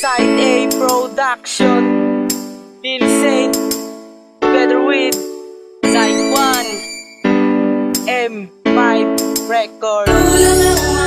Side A Production. Lil Saint Together with Side 1 M5 Records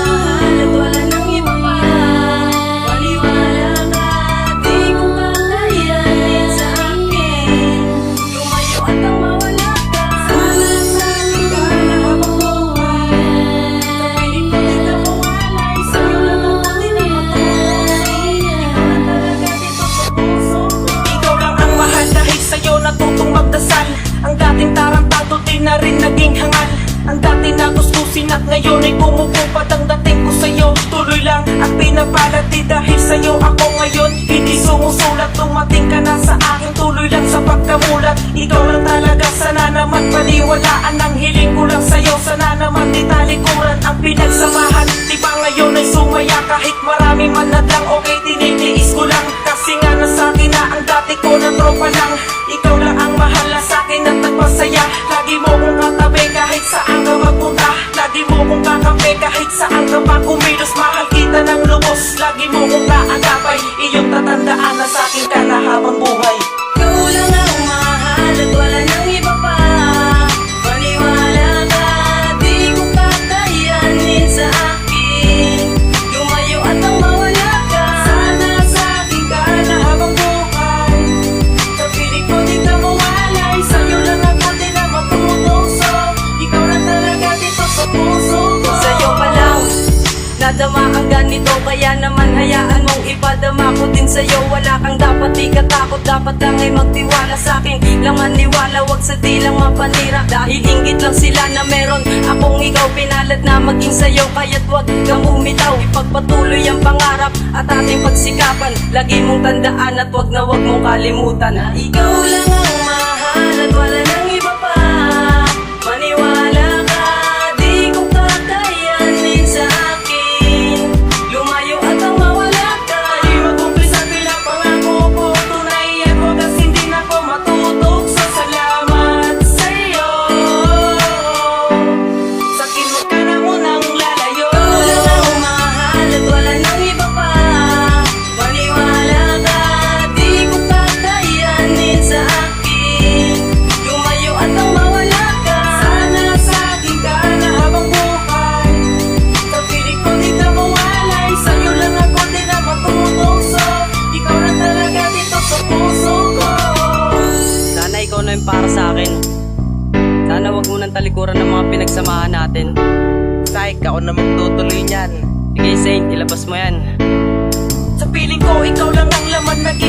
na rin naging hangal. Ang dati na gustusin at ngayon ay pumupupad Ang dating ko sa'yo tuloy lang at pinapalad Di dahil sa'yo ako ngayon hindi sumusulat. Tumating ka na sa akin tuloy lang sa pagkamulat. Ikaw lang talaga sana naman paniwalaan Ang hiling ko lang sa'yo kumilos Mahal kita ng lubos. Lagi mo kong kaagapay Iyong tatandaan na sa akin ka sa'yo Wala kang dapat di ka takot. Dapat lang ay magtiwala sa akin Lang maniwala wag sa di lang mapanira. Dahil inggit lang sila na meron Akong ikaw pinalad na maging sa'yo. Kaya't wag kang umitaw Ipagpatuloy ang pangarap at ating pagsikapan. Lagi mong tandaan at wag na wag mong kalimutan Na ikaw lang ang mahal at wala nang Sana wag mo nang talikuran ng mga pinagsamahan natin. Sa ikaw na magtutuloy niyan Sige Saint, ilabas mo yan. Sa piling ko, ikaw lang ang laman Nag-iisa